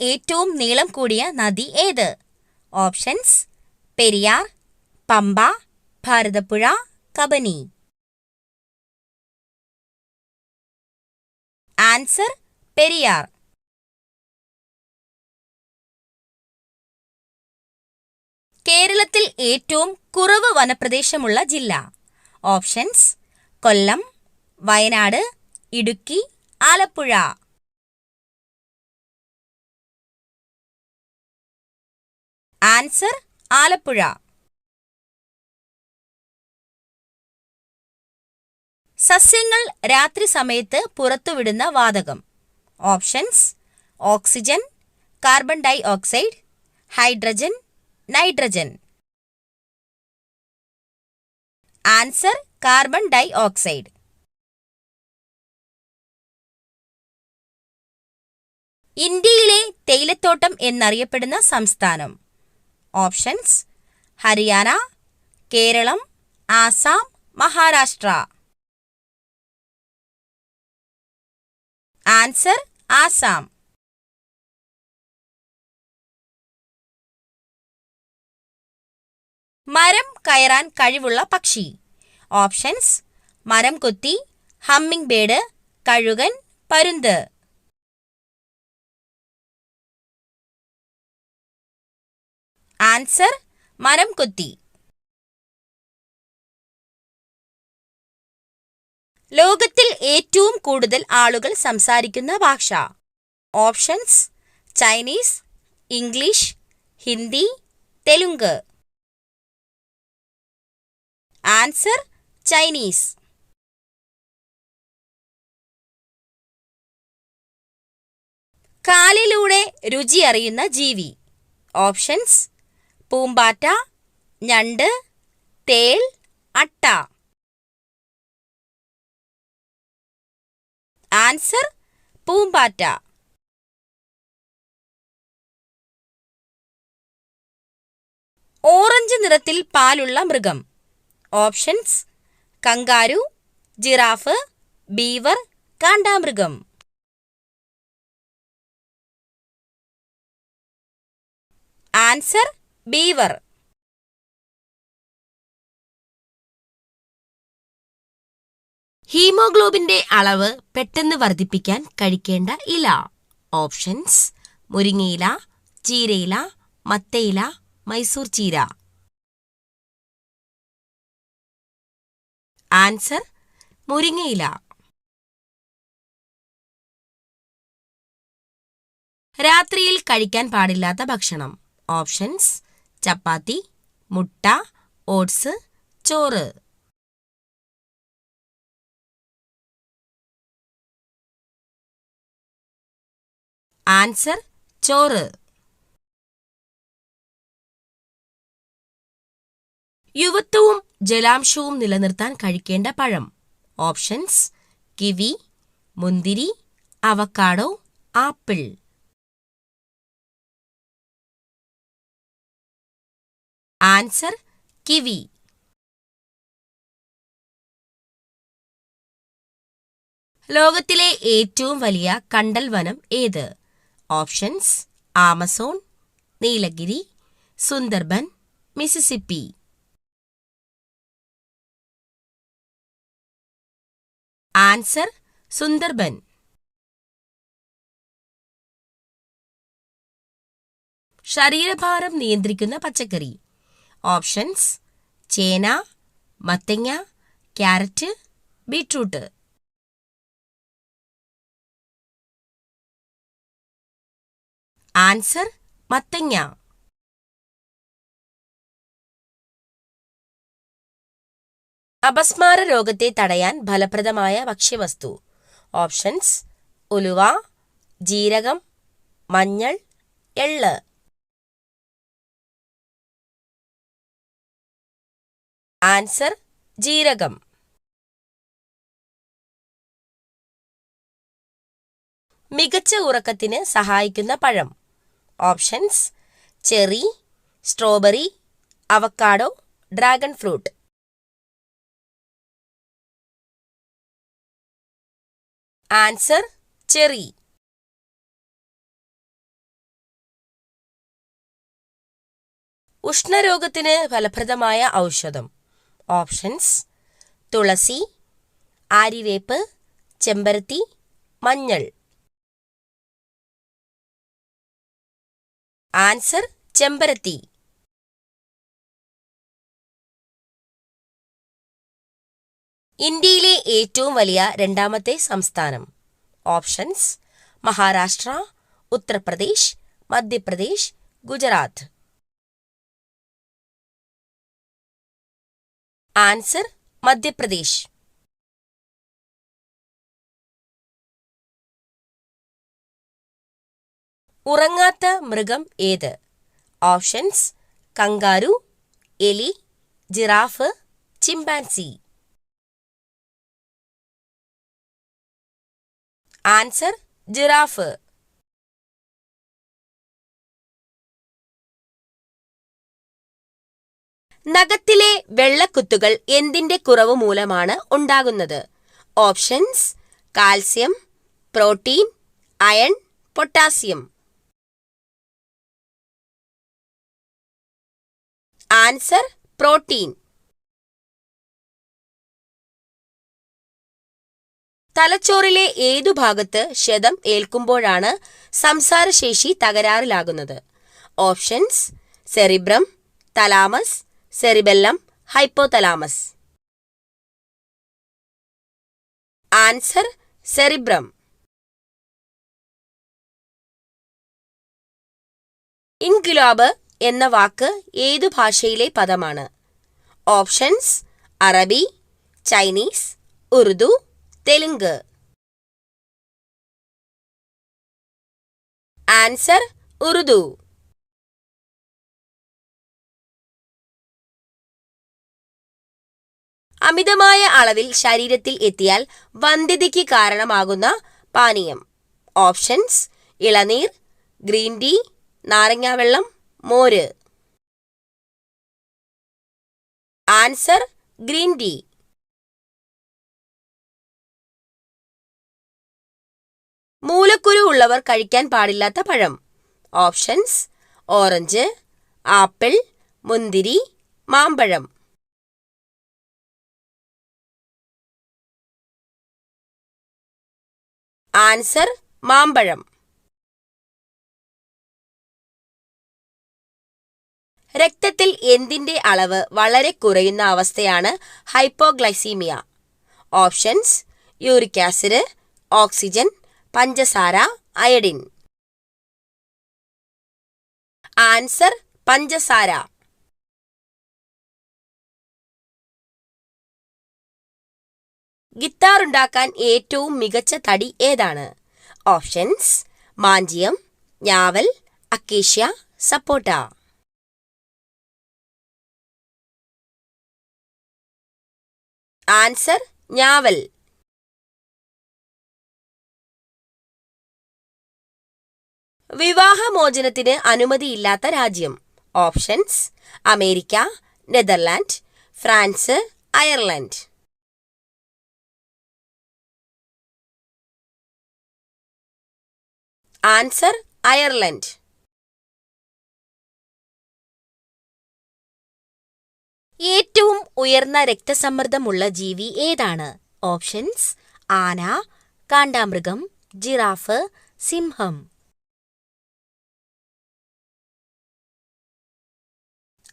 ഏറ്റവും നീളം കൂടിയ നദി ഏത്? ഓപ്ഷൻസ് പെരിയാർ പമ്പ ഭാരതപ്പുഴ കബനി. ആൻസർ പെരിയാർ. കേരളത്തിൽ ഏറ്റവും കുറവ് വനപ്രദേശമുള്ള ജില്ല. ഓപ്ഷൻസ് കൊല്ലം വയനാട് ഇടുക്കി ആലപ്പുഴ. ആൻസർ ആലപ്പുഴ. സസ്യങ്ങൾ രാത്രി സമയത്ത് പുറത്തുവിടുന്ന വാതകം. Options oxygen carbon dioxide hydrogen nitrogen. Answer carbon dioxide. ഇന്ത്യയിലെ തേയിലത്തോട്ടം എന്നറിയപ്പെടുന്ന സംസ്ഥാനം. ഓപ്ഷൻസ് ഹരിയാന കേരളം ആസാം മഹാരാഷ്ട്ര. ആൻസർ ആസാം. മരം കയറാൻ കഴിവുള്ള പക്ഷി. ഓപ്ഷൻസ് മരം കൊത്തി ഹമ്മിംഗ് ബേഡ് കഴുകൻ പരുന്ത്. ആൻസർ മരം കൊത്തി ലോകത്തിൽ ഏറ്റവും കൂടുതൽ ആളുകൾ സംസാരിക്കുന്ന ഭാഷ. Options Chinese English Hindi Telugu answer Chinese കാലിലൂടെ രുചി അറിയുന്ന ജീവി. ഓപ്ഷൻസ് പൂമ്പാറ്റ ഞണ്ട് തേൽ അട്ട. ആൻസർ പൂമ്പാറ്റ. ഓറഞ്ച് നിറത്തിൽ പാലുള്ള മൃഗം. Options kangaroo giraffe beaver കാണ്ടാമൃഗം. Answer beaver. ഹീമോഗ്ലോബിന്റെ അളവ് പെട്ടെന്ന് വർദ്ധിപ്പിക്കാൻ കഴിക്കേണ്ട ഇല. ഓപ്ഷൻസ് മുരിങ്ങയില ചീരയില മത്തയില മൈസൂർ ചീര. ആൻസർ മുരിങ്ങയില. രാത്രിയിൽ കഴിക്കാൻ പാടില്ലാത്ത ഭക്ഷണം. ഓപ്ഷൻസ് ചപ്പാത്തി മുട്ട ഓട്സ് ചോറ്. ആൻസർ ചോറ്. യുവത്വവും ജലാംശവും നിലനിർത്താൻ കഴിക്കേണ്ട പഴം. ഓപ്ഷൻസ് കിവി മുന്തിരി അവക്കാഡോ ആപ്പിൾ. ആൻസർ കിവി ലോകത്തിലെ ഏറ്റവും വലിയ കണ്ടൽ വനം ഏത്? Options Amazon Nilgiri Sundarban Mississippi answer Sundarban. ശരീരഭാരം നിയന്ത്രിക്കുന്ന പച്ചക്കറി. ഓപ്ഷൻസ് ചേന മത്തങ്ങ ക്യാരറ്റ് ബീട്രൂട്ട്. ആൻസർ മത്തങ്ങ. അപസ്മാര രോഗത്തെ തടയാൻ ഫലപ്രദമായ ഭക്ഷ്യവസ്തു. ഓപ്ഷൻസ് ഉലുവ ജീരകം മഞ്ഞൾ എള്ള്. ആൻസർ ജീരകം. മികച്ച ഉറക്കത്തിന് സഹായിക്കുന്ന പഴം. Options cherry strawberry avocado dragon fruit. Answer cherry. ഉഷ്ണരോഗത്തിന് ഫലപ്രദമായ ഔഷധം. ഓപ്ഷൻസ്. തുളസി ആരിവേപ്പ് ചെമ്പരത്തി മഞ്ഞൾ. ആൻസർ ചെമ്പരത്തി. ഇന്ത്യയിലെ ഏറ്റവും വലിയ രണ്ടാമത്തെ സംസ്ഥാനം. ഓപ്ഷൻസ് മഹാരാഷ്ട്ര ഉത്തർപ്രദേശ് മധ്യപ്രദേശ് ഗുജറാത്ത്. ആൻസർ മധ്യപ്രദേശ്. ഉറങ്ങാത്ത മൃഗം ഏത്? ഓപ്ഷൻസ് കങ്കാരു എലി ജിറാഫ് ചിമ്പാൻസി. Answer giraffe. നഖത്തിലെ വെള്ളക്കുത്തുകൾ എന്തിന്റെ കുറവ് മൂലമാണ് ഉണ്ടാകുന്നത്? Options calcium protein iron potassium. Answer protein. തലച്ചോറിലെ ഏതു ഭാഗത്ത് ക്ഷതം ഏൽക്കുമ്പോഴാണ് സംസാരശേഷി തകരാറിലാകുന്നത്? Options cerebrum thalamus cerebellum hypothalamus. Answer cerebrum. Inquilab എന്ന വാക്ക് ഏതു ഭാഷയിലെ പദമാണ്? ഓപ്ഷൻസ് അറബി ചൈനീസ് ഉറുദു തെലുങ്ക്. ആൻസർ ഉറുദു. അമിതമായ അളവിൽ ശരീരത്തിൽ എത്തിയാൽ വന്ധ്യതയ്ക്ക് കാരണമാകുന്ന പാനീയം. ഓപ്ഷൻസ് ഇളനീർ ഗ്രീൻ ടീ നാരങ്ങാവെള്ളം മോര്. Answer green tea. മൂലക്കുരു ഉള്ളവർ കഴിക്കാൻ പാടില്ലാത്ത പഴം. ഓപ്ഷൻസ് ഓറഞ്ച് ആപ്പിൾ മുന്തിരി മാമ്പഴം. ആൻസർ മാമ്പഴം. രക്തത്തിൽ എന്തിന്റെ അളവ് വളരെ കുറയുന്ന അവസ്ഥയാണ് hypoglycaemia? Options uric acid oxygen പഞ്ചസാര അയഡിൻ. ആൻസർ പഞ്ചസാര. ഗിത്താർ ഉണ്ടാക്കാൻ ഏറ്റവും മികച്ച തടി ഏതാണ്? ഓപ്ഷൻസ് മാഞ്ചിയം ഞാവൽ അക്കേഷ്യ സപ്പോട്ട. ആൻസർ ഞാവൽ. വിവാഹമോചനത്തിന് അനുമതിയില്ലാത്ത രാജ്യം. Options America Netherland France Ireland. Answer Ireland ഏറ്റവും ഉയർന്ന രക്തസമ്മർദ്ദമുള്ള ജീവി ഏതാണ്? ഓപ്ഷൻസ് ആന കാണ്ടാമൃഗം ജിറാഫ് സിംഹം.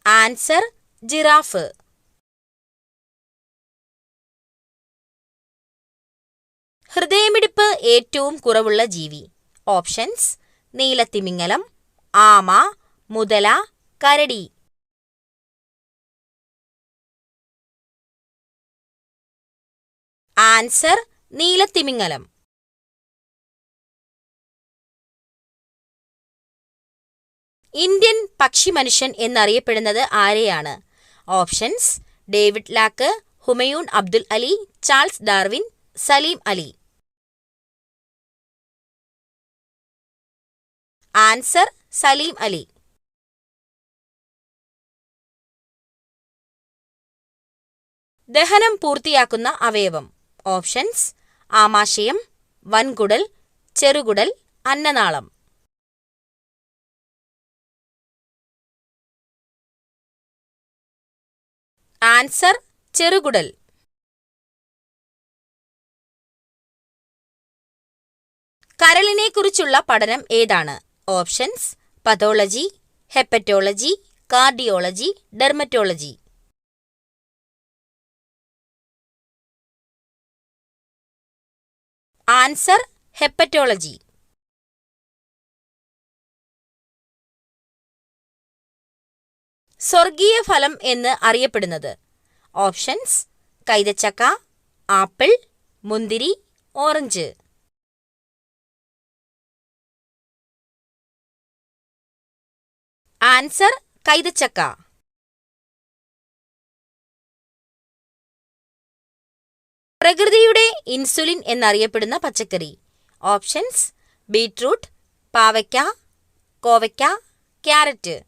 Answer giraffe. ഹൃദയമിടിപ്പ് ഏറ്റവും കുറവുള്ള ജീവി. ഓപ്ഷൻസ് നീലത്തിമിങ്ങലം ആമ മുതല കരടി. ആൻസർ നീലത്തിമിങ്ങലം ഇന്ത്യൻ പക്ഷി മനുഷ്യൻ എന്നറിയപ്പെടുന്നത് ആരെയാണ്? Options David Lack Humayun Abdul Ali Charles Darwin Salim Ali. Answer Salim Ali. ദഹനം പൂർത്തിയാക്കുന്ന അവയവം. ഓപ്ഷൻസ് ആമാശയം വൻകുടൽ ചെറുകുടൽ അന്നനാളം. ആൻസർ ചെറുകുടൽ. കരളിനെക്കുറിച്ചുള്ള പഠനം ഏതാണ്? Options pathology hepatology cardiology dermatology. Answer hepatology. സ്വർഗീയ ഫലം എന്ന് അറിയപ്പെടുന്നത് ഓപ്ഷൻസ് കൈതച്ചക്ക ആപ്പിൾ മുന്തിരി ഓറഞ്ച്. ആൻസർ കൈതച്ചക്ക. പ്രകൃതിയുടെ ഇൻസുലിൻ എന്നറിയപ്പെടുന്ന പച്ചക്കറി. ഓപ്ഷൻസ് ബീട്രൂട്ട് പാവയ്ക്ക കോവയ്ക്ക ക്യാരറ്റ്.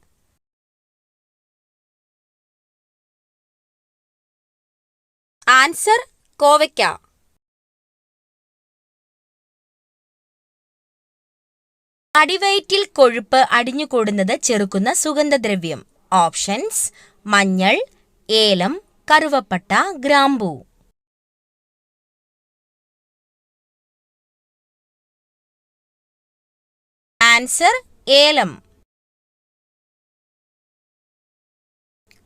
ആൻസർ കോവയ്ക്ക. അടിവയറ്റിൽ കൊഴുപ്പ് അടിഞ്ഞുകൂടുന്നത് ചെറുക്കുന്ന സുഗന്ധദ്രവ്യം. ഓപ്ഷൻസ് മഞ്ഞൾ ഏലം കറുവപ്പട്ട ഗ്രാമ്പൂ. ആൻസർ ഏലം.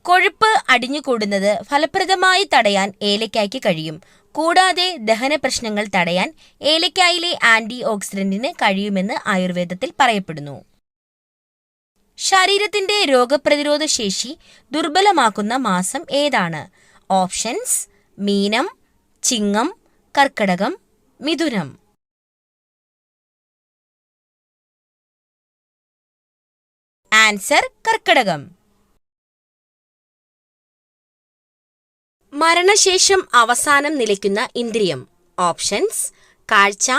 കൊഴുപ്പ് അടിഞ്ഞുകൂടുന്നത് ഫലപ്രദമായി തടയാൻ ഏലക്കായ്ക്ക് കഴിയും. കൂടാതെ ദഹന പ്രശ്നങ്ങൾ തടയാൻ ഏലക്കായിലെ ആന്റി ഓക്സിഡന്റിന് കഴിയുമെന്ന് ആയുർവേദത്തിൽ പറയപ്പെടുന്നു. ശരീരത്തിന്റെ രോഗപ്രതിരോധ ശേഷി ദുർബലമാക്കുന്ന മാസം ഏതാണ്? ഓപ്ഷൻസ് മീനം ചിങ്ങം കർക്കടകം മിഥുനം. ആൻസർ കർക്കടകം. മരണശേഷം അവസാനം നിലയ്ക്കുന്ന ഇന്ദ്രിയം. ഓപ്ഷൻസ് കാഴ്ച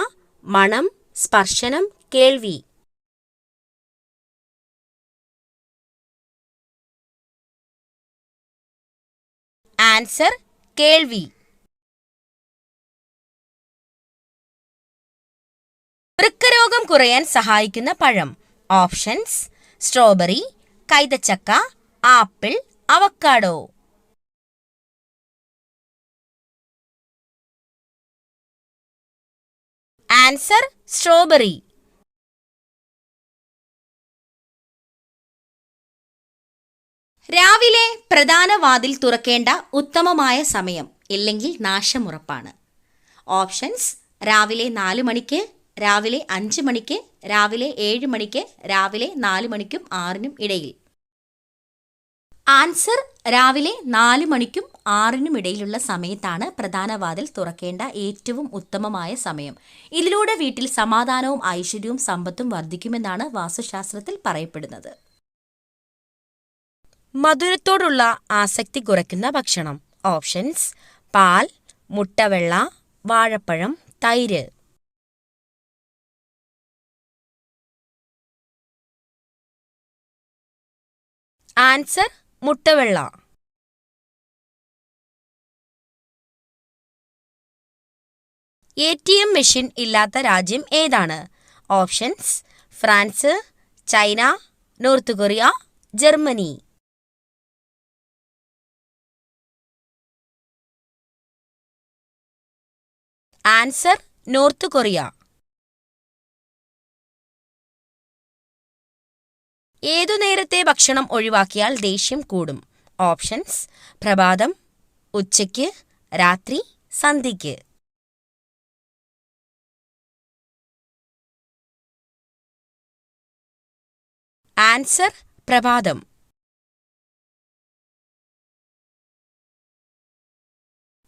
മണം സ്പർശനം കേൾവി. ആൻസർ കേൾവി. വൃക്കരോഗം കുറയാൻ സഹായിക്കുന്ന പഴം. ഓപ്ഷൻസ് സ്ട്രോബെറി കൈതച്ചക്ക ആപ്പിൾ അവക്കാഡോ ആൻസർ സ്ട്രോബെറി. രാവിലെ പ്രധാന വാതിൽ തുറക്കേണ്ട ഉത്തമമായ സമയം ഇല്ലെങ്കിൽ നാശമുറപ്പാണ്. ഓപ്ഷൻസ് രാവിലെ നാല് മണിക്ക് രാവിലെ അഞ്ച് മണിക്ക് രാവിലെ ഏഴ് മണിക്ക് രാവിലെ നാല് മണിക്കും ആറിനും ഇടയിൽ. ആൻസർ രാവിലെ നാല് മണിക്കും ആറിനും ഇടയിലുള്ള സമയത്താണ് പ്രധാന വാതിൽ തുറക്കേണ്ട ഏറ്റവും ഉത്തമമായ സമയം. ഇതിലൂടെ വീട്ടിൽ സമാധാനവും ഐശ്വര്യവും സമ്പത്തും വർദ്ധിക്കുമെന്നാണ് വാസ്തുശാസ്ത്രത്തിൽ പറയപ്പെടുന്നത്. മധുരത്തോടുള്ള ആസക്തി കുറയ്ക്കുന്ന ഭക്ഷണം. ഓപ്ഷൻസ് പാൽ മുട്ടവെള്ള വാഴപ്പഴം തൈര്. ആൻസർ മുട്ടവെള്ള. എ ടി എം മെഷീൻ ഇല്ലാത്ത രാജ്യം ഏതാണ്? Options France China North Korea Germany. Answer North Korea. ഏതു നേരത്തെ ഭക്ഷണം ഒഴിവാക്കിയാൽ ദേഷ്യം കൂടും? ഓപ്ഷൻസ് പ്രഭാതം ഉച്ചയ്ക്ക് രാത്രി സന്ധ്യയ്ക്ക്. ആൻസർ പ്രഭാതം.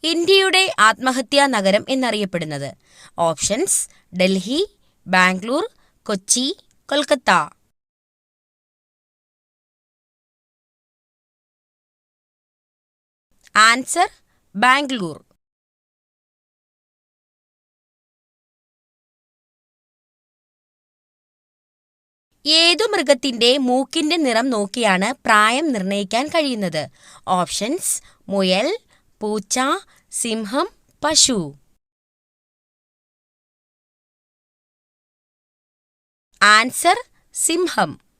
ഇന്ത്യയുടെ ആത്മഹത്യാ നഗരം എന്നറിയപ്പെടുന്നത്. ഓപ്ഷൻസ് ഡൽഹി ബാംഗ്ലൂർ കൊച്ചി കൊൽക്കത്ത. ആൻസർ ബാംഗ്ലൂർ. ഏതു മൃഗത്തിന്റെ മൂക്കിന്റെ നിറം നോക്കിയാണ് പ്രായം നിർണയിക്കാൻ കഴിയുന്നത്? ഓപ്ഷൻസ് മുയൽ പൂച്ച സിംഹം പശു. ആൻസർ സിംഹം.